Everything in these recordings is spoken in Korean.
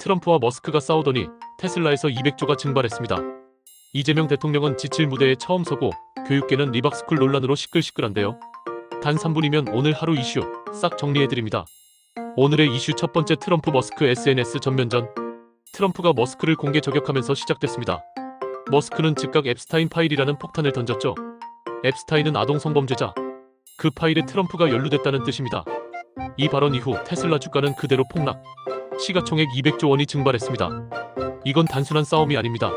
트럼프와 머스크가 싸우더니 테슬라에서 200조가 증발했습니다. 이재명 대통령은 지칠 무대에 처음 서고 교육계는 리박스쿨 논란으로 시끌시끌한데요. 단 3분이면 오늘 하루 이슈 싹 정리해드립니다. 오늘의 이슈 첫 번째 트럼프 머스크 SNS 전면전 트럼프가 머스크를 공개 저격하면서 시작됐습니다. 머스크는 즉각 앱스타인 파일이라는 폭탄을 던졌죠. 앱스타인은 아동 성범죄자. 그 파일에 트럼프가 연루됐다는 뜻입니다. 이 발언 이후 테슬라 주가는 그대로 폭락. 시가총액 200조 원이 증발했습니다. 이건 단순한 싸움이 아닙니다.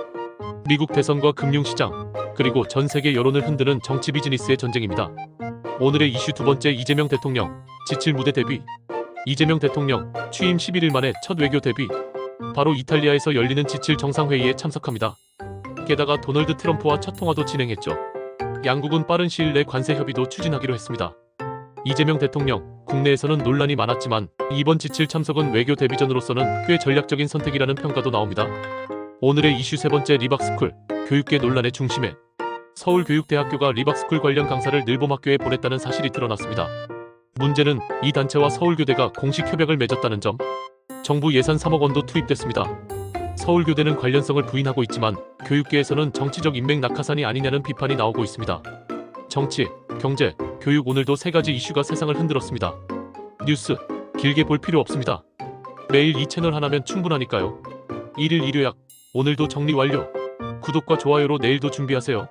미국 대선과 금융시장, 그리고 전 세계 여론을 흔드는 정치 비즈니스의 전쟁입니다. 오늘의 이슈 두 번째 이재명 대통령, 지칠 무대 데뷔. 이재명 대통령, 취임 11일 만에 첫 외교 데뷔. 바로 이탈리아에서 열리는 지칠 정상회의에 참석합니다. 게다가 도널드 트럼프와 첫 통화도 진행했죠. 양국은 빠른 시일 내 관세 협의도 추진하기로 했습니다. 이재명 대통령, 국내에서는 논란이 많았지만 이번 지칠 참석은 외교 데뷔전으로서는 꽤 전략적인 선택이라는 평가도 나옵니다. 오늘의 이슈 세 번째 리박스쿨, 교육계 논란의 중심에 서울교육대학교가 리박스쿨 관련 강사를 늘봄학교에 보냈다는 사실이 드러났습니다. 문제는 이 단체와 서울교대가 공식 협약을 맺었다는 점. 정부 예산 3억 원도 투입됐습니다. 서울교대는 관련성을 부인하고 있지만 교육계에서는 정치적 인맥 낙하산이 아니냐는 비판이 나오고 있습니다. 정치, 경제, 교육 오늘도 세 가지 이슈가 세상을 흔들었습니다. 뉴스 길게 볼 필요 없습니다. 매일 이 채널 하나면 충분하니까요. 일일 일요약 오늘도 정리 완료. 구독과 좋아요로 내일도 준비하세요.